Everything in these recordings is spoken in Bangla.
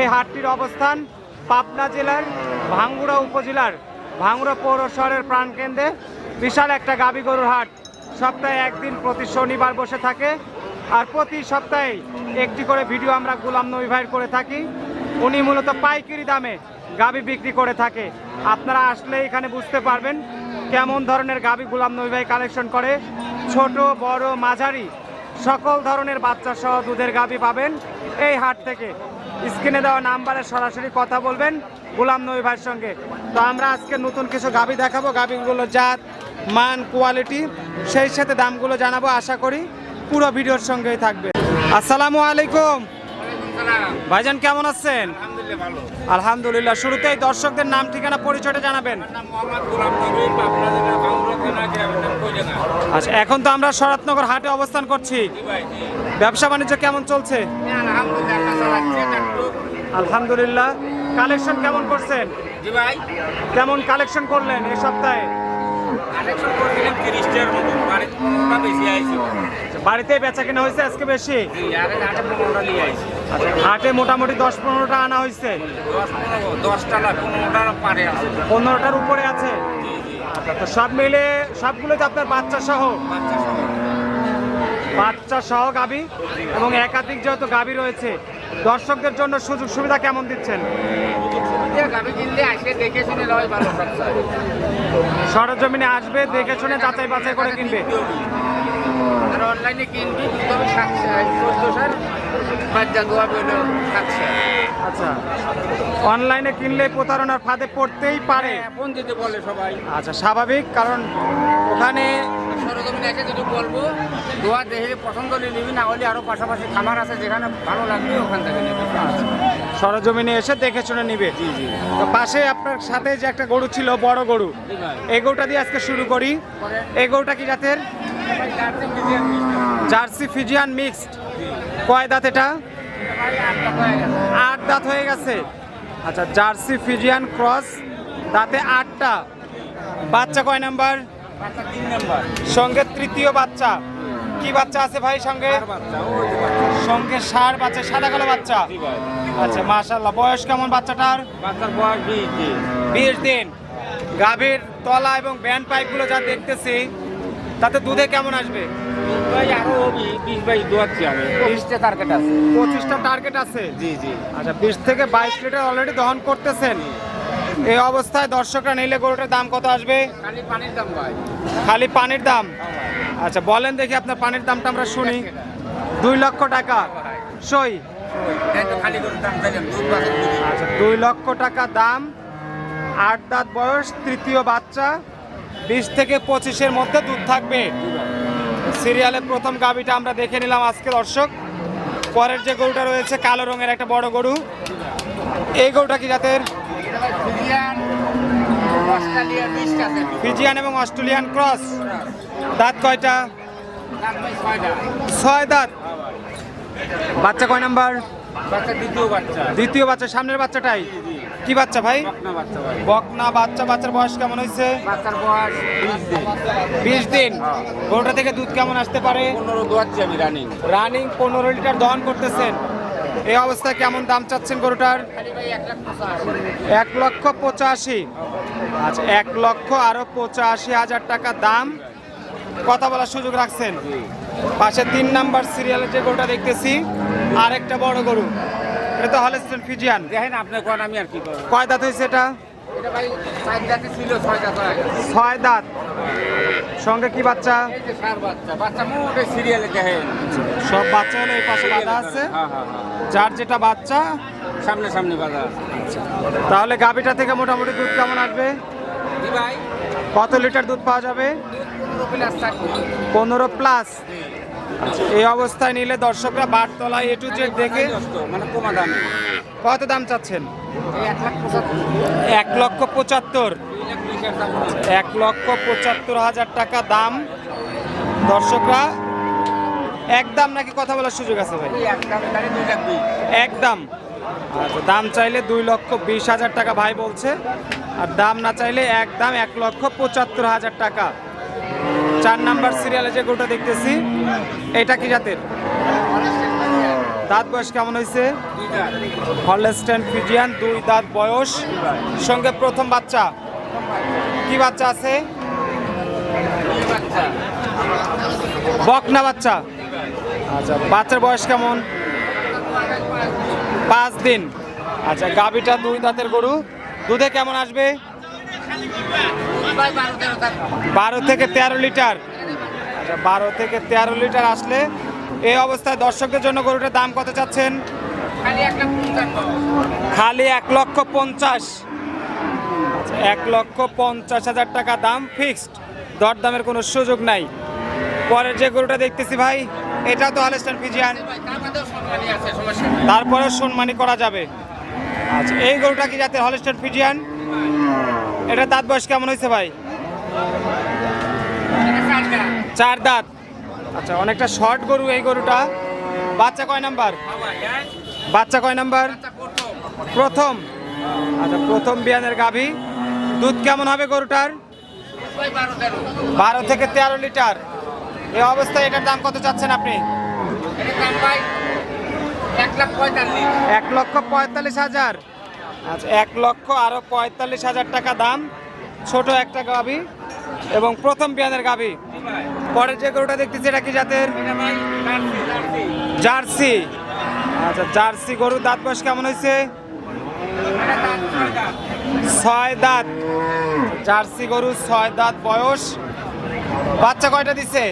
এই হাটটির অবস্থান পাবনা জেলার ভাঙ্গুড়া উপজেলার ভাঙ্গুড়া পৌর শহরের প্রাণকেন্দ্রে। বিশাল একটা গাবি গরুর হাট। সপ্তাহে একদিন প্রতি শনিবার বসে থাকে আর প্রতি সপ্তাহে একটি করে ভিডিও আমরা গোলাম নবী ভাইয়ের করে থাকি। উনি মূলত পাইকারি দামে গাবি বিক্রি করে থাকে। আপনারা আসলে এখানে বুঝতে পারবেন কেমন ধরনের গাবি গোলাম নবী ভাই কালেকশন করে। ছোট, বড়, মাঝারি সকল ধরনের বাচ্চা সহ দুধের গাবি পাবেন এই হাট থেকে। স্ক্রিনে দেওয়া নাম্বারে সরাসরি কথা বলবেন গোলাম নবী ভাইয়ের সঙ্গে। তো আমরা আজকে নতুন কিছু গাবি দেখাবো গাবিগুলো জাত মান কোয়ালিটি সেই সাথে দামগুলো জানাব আশা করি পুরো ভিডিওর সঙ্গেই থাকবে। আসসালামু আলাইকুম। ভাইজান কেমন আছেন? আলহামদুলিল্লাহ শুরুতেই দর্শকদের নাম ঠিকানা পরিচয়টা জানাবেন। আচ্ছা এখন তো আমরা শরৎনগর হাটে অবস্থান করছি। ব্যবসা বাণিজ্য কেমন চলছে? আলহামদুলিল্লাহ। কালেকশন কেমন করছেন? জি ভাই। কেমন কালেকশন করলেন এই সপ্তাহে? কালেকশন করছিলাম তিরিশটার মতো বাড়িতে বেশি আইছি। বাড়িতে বেচা কেনা হয়েছে আজকে বেশি? হাটে মোটামুটি দশ পনেরোটা আনা হয়েছে? পনেরোটার উপরে আছে? তো সব মিলে সবগুলো তো আপনার বাচ্চা সহ? বাচ্চা সহ। বাচ্চা সহ গাবি? এবং একাধিক যেহেতু গাবি রয়েছে দর্শকদের জন্য সুযোগ সুবিধা কেমন দিচ্ছেন? সরজমিনে আসবে দেখে শুনে যাচাই বাছাই করে কিনবে। আর অনলাইনে কিনবি তবে সাতশো চোদ্দোশোর বাচ্চা দোয়া পেল আচ্ছা। অনলাইনে কিনলে প্রতারণার ফাঁদে পড়তেই পারে। ফোন দিতে বলে সবাই। আচ্ছা স্বাভাবিক কারণ ওখানে এসে যদি বলব দোয়া দেখে পছন্দ হলে নিবি না হলে আরও পাশাপাশি খামার আছে যেখানে ভালো লাগবে ওখান থেকে নিবি। সরজমিনে এসে দেখে শুনে নিবে। জি জি। তো পাশে আপনার সাথে যে একটা গরু ছিল বড় গরু এই গরুটা দিয়ে আজকে শুরু করি। এই গরুটা কি জাতের? Jersey Friesian mixed. কয় দাঁত এটা? আট দাঁত হয়ে গেছে। আচ্ছা জার্সি ফিজিয়ান ক্রস দাঁতে আটটা। বাচ্চা কয় নাম্বার? সঙ্গে তৃতীয় বাচ্চা। কি বাচ্চা আছে ভাই সঙ্গে? সঙ্গে সার বাচ্চা সাদা কালো বাচ্চা। আচ্ছা মাশাল্লাহ বয়স কেমন বাচ্চাটার? বাচ্চার বয়স বিশ দিন। গাভীর তলা এবং ব্যান্ড পাইপগুলো যা দেখতেছি তাতে দুধে কেমন আসবে? পঁচিশটা টার্গেট আছে? জি জি। আচ্ছা বিশ থেকে বাইশ লিটার অলরেডি দহন করতেছেন। এই অবস্থায় দর্শকরা নিলে গরুটার দাম কত আসবে? খালি পানির দাম আচ্ছা বলেন দেখি আপনার পানির দামটা আমরা শুনি। দুই লক্ষ টাকা। সই। দুধ আচ্ছা দুই লক্ষ টাকা দাম। আট দাঁত বয়স তৃতীয় বাচ্চা। বিশ থেকে পঁচিশের মধ্যে দুধ থাকবে। সিরিয়ালের প্রথম গাবিটা আমরা দেখে নিলাম আজকে দর্শক। পরের যে গরুটা রয়েছে কালো রঙের একটা বড় গরু। এই গরুটা কি জাতের? ফিজিয়ান এবং অস্ট্রেলিয়ান ক্রস। দাঁত কয়টা? ছয় দাঁত। বাচ্চা কয় নাম্বার? দ্বিতীয় বাচ্চা। সামনের বাচ্চাটাই? কি বাচ্চা ভাই? বকনা বাচ্চা বাচ্চা বাচ্চার বয়স কেমন হয়েছে? বিশ দিন। গরুটা থেকে দুধ কেমন আসতে পারে? রানিং পনেরো লিটার দহন করতেছেন। এই অবস্থায় কেমন দাম চাচ্ছেন গরুটার? এক লক্ষ পঁচাশি। আচ্ছা এক লক্ষ আরও পঁচাশি হাজার টাকা দাম। কথা বলার সুযোগ রাখছেন? পাশে তিন নাম্বার সিরিয়ালে যে গরুটা দেখতেছি আর একটা বড় গরু। এটা তো হলেস্টেন ফিজিয়ান দেখেন আপনার কোন আমি আর কি কয় দাঁত হয়েছে এটা? ছয় দাঁত সঙ্গে কি বাচ্চা? সব বাচ্চা হলো এই পাশে বাঁধা আছে? হ্যাঁ হ্যাঁ হ্যাঁ। যার যেটা বাচ্চা সামনে সামনে বাজার তাহলে গাভিটা থেকে মোটামুটি দুধ কেমন আসবে? কত লিটার দুধ পাওয়া যাবে? পনেরো প্লাস এই অবস্থায় নিলে দর্শকরা বারতলায় এ টু জেড দেখে মানে কমা কত দাম চাচ্ছেন? এক লক্ষ পঁচাত্তর। এক লক্ষ পঁচাত্তর হাজার টাকা দাম। দর্শকরা একদম নাকি কথা বলার সুযোগ আছে ভাই? একদম আচ্ছা দাম চাইলে দুই লক্ষ বিশ হাজার টাকা ভাই বলছে। আর দাম না চাইলে একদম এক লক্ষ পঁচাত্তর হাজার টাকা। চার নাম্বার সিরিয়ালে যে গরুটা দেখতেছি, এটা কি জাতের? দাঁত বয়স কেমন হয়েছে হলস্টেন ফিজিয়ান দুই দাঁত বয়স। সঙ্গে প্রথম বাচ্চা, কি বাচ্চা আছে? বকনা বাচ্চা। আচ্ছা বাচ্চার বয়স কেমন? পাঁচ দিন। আচ্ছা গাবিটা দুই দাঁতের গরু। দুধে কেমন আসবে? বারো থেকে তেরো লিটার। আচ্ছা বারো থেকে তেরো লিটার আসলে এই অবস্থায় দর্শকদের জন্য গরুটার দাম কত চাচ্ছেন? খালি এক লক্ষ পঞ্চাশ। এক লক্ষ পঞ্চাশ হাজার টাকা দাম ফিক্সড। দরদামের কোনো সুযোগ নাই। পরের যে গরুটা দেখতেছি ভাই এটাও তো হলস্টান ফিজিয়ান তারপরে সম্মানী করা যাবে। আচ্ছা এই গরুটা কি যাতে হলস্টার ফিজিয়ান এটা দাঁত বয়স কেমন হয়েছে ভাই? চার দাঁত। আচ্ছা অনেকটা শর্ট গরু এই গরুটা। বাচ্চা কয় নাম্বার? বাচ্চা কয় নাম্বার? প্রথম। আচ্ছা প্রথম বিয়ানের গাভী। দুধ কেমন হবে গরুটার? বারো থেকে তেরো লিটার। এই অবস্থায় এটার দাম কত চাচ্ছেন আপনি? এক লক্ষ পঁয়তাল্লিশ হাজার। আচ্ছা এক লক্ষ আরও পঁয়তাল্লিশ হাজার টাকা দাম, ছোট একটা গাভী এবং প্রথম বিয়ানের গাভী। পরে যে গরুটা দেখতেছি, এটা কি জাতের? জার্সি। আচ্ছা জার্সি গরুর দাঁত বয়স কেমন হয়েছে? ছয় দাঁত। জার্সি গরু ছয় দাঁত বয়স। বাচ্চা কয়টা দিছে?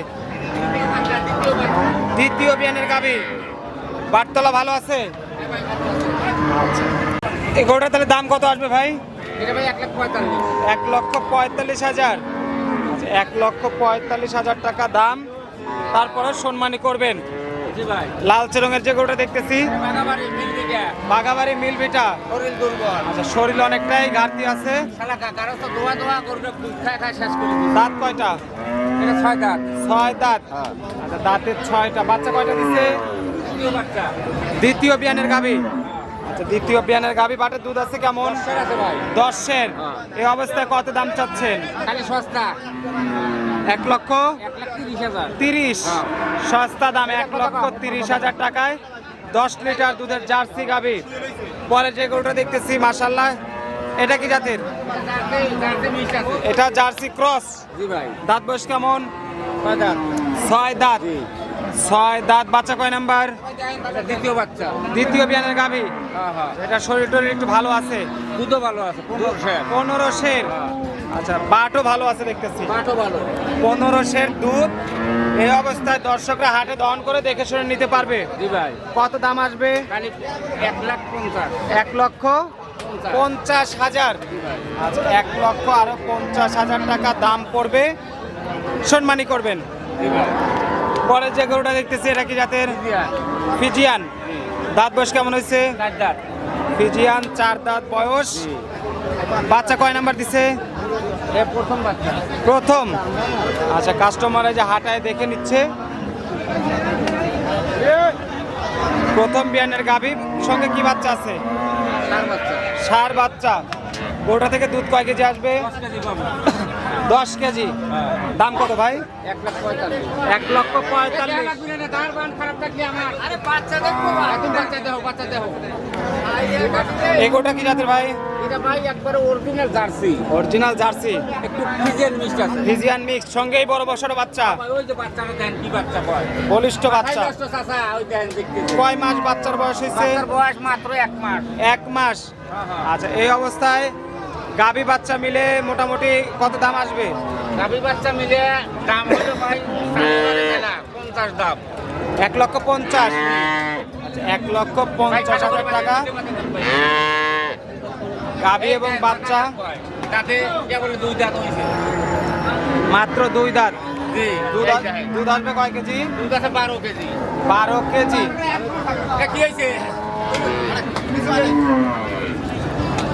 দ্বিতীয় বিয়ানের গাভী। বাটতলা ভালো আছে? এই গরুটা তাহলে দাম কত আসবে ভাই? এটা ভাই এক লক্ষ পঁয়তাল্লিশ। হাজার। এক লক্ষ পঁয়তাল্লিশ হাজার টাকা দাম। তারপরে সম্মানী করবেন। লালচে রঙের যে গরুটা দেখতেছি। বাগাবাড়ি মিল দিকে বাগাবাড়ি মিল বিটা শরীর দুর্বল। আচ্ছা শরীর অনেকটাই ঘাটতি আছে। দাঁত কয়টা? ছয় দাঁত। ছয় দাঁত। আচ্ছা দাঁতের ছয়টা। বাচ্চা কয়টা দিচ্ছে দ্বিতীয় দ্বিতীয় বিয়ানের গাভী? আচ্ছা দ্বিতীয় বিয়ানের গাভী বাটের দুধ আছে কেমন? দশের হ্যাঁ। এই অবস্থায় কত দাম চাচ্ছেন? সস্তা। এক লক্ষ? তিরিশ হ্যাঁ। সস্তা দাম এক লক্ষ তিরিশ হাজার টাকায় দশ লিটার দুধের জার্সি গাভী। পরে যে গরুটা দেখতেছি মাসাল্লাহ এটা কি জাতের? এটা জার্সি ক্রস। দাঁত বয়স কেমন? ছয় দাঁত। ছয় দাঁত বাচ্চা কয় নাম্বার? দ্বিতীয় বাচ্চা। দ্বিতীয় বিয়ানের গাভী। হ্যাঁ হ্যাঁ। এটা শরীর টরীর একটু ভালো আছে? দুধও ভালো আছে পনেরো শের আচ্ছা বাটও ভালো আছে দেখতেছি। বাটও ভালো। পনেরো শের দুধ এই অবস্থায় দর্শকরা হাটে দহন করে দেখে শুনে নিতে পারবে। জি ভাই। কত দাম আসবে? এক লাখ পঞ্চাশ। এক লক্ষ পঞ্চাশ। হাজার। আচ্ছা এক লক্ষ আরও পঞ্চাশ হাজার টাকা দাম পড়বে। সম্মানী করবেন। পরে যে গরুটা দেখতেছি এটা কি জাতের? ফিজিয়ান। দাঁত বয়স কেমন হয়েছে? ফিজিয়ান চার দাঁত বয়স। বাচ্চা কয় নাম্বার দিছে? এ প্রথম বাচ্চা। প্রথম। আচ্ছা কাস্টমারে যে হাটায় দেখে নিচ্ছে। প্রথম বিয়ানের গাভীর সঙ্গে কি বাচ্চা আছে? সার বাচ্চা। গরুটা থেকে দুধ কয় কেজি আসবে? দশ কেজি। দাম কত ভাই? এক লাখ পঁয়তাল্লিশ। এক লক্ষ পঁয়তাল্লিশ গরুটা কি জাতের ভাই? Original Jersey. একটু ফিজের মিষ্টি আছে ফিজিয়ান মিক্স সঙ্গেই বড় বছর বাচ্চা। ওই যে বাচ্চাটা দেন কি বাচ্চা কয় বলিষ্ঠ বাচ্চা। নষ্ট ওই দেন কয় মাস বাচ্চার বয়স হয়েছে? বয়স মাত্র এক মাস। এক মাস। আচ্ছা এই অবস্থায় গাভী বাচ্চা মিলে মোটামুটি কত দাম আসবে? গাভী বাচ্চা মিলে দাম হলো ভাই পঞ্চাশ দাম। এক লক্ষ পঞ্চাশ। আচ্ছা, এক লক্ষ পঞ্চাশ হাজার টাকা। গাভী এবং বাচ্চা? তাতে দুই দাঁত হয়েছে। মাত্র দুই দাঁত? দুধ আসবে কয় কেজি? দুধ আছে বারো কেজি। বারো কেজি। কি হয়েছে?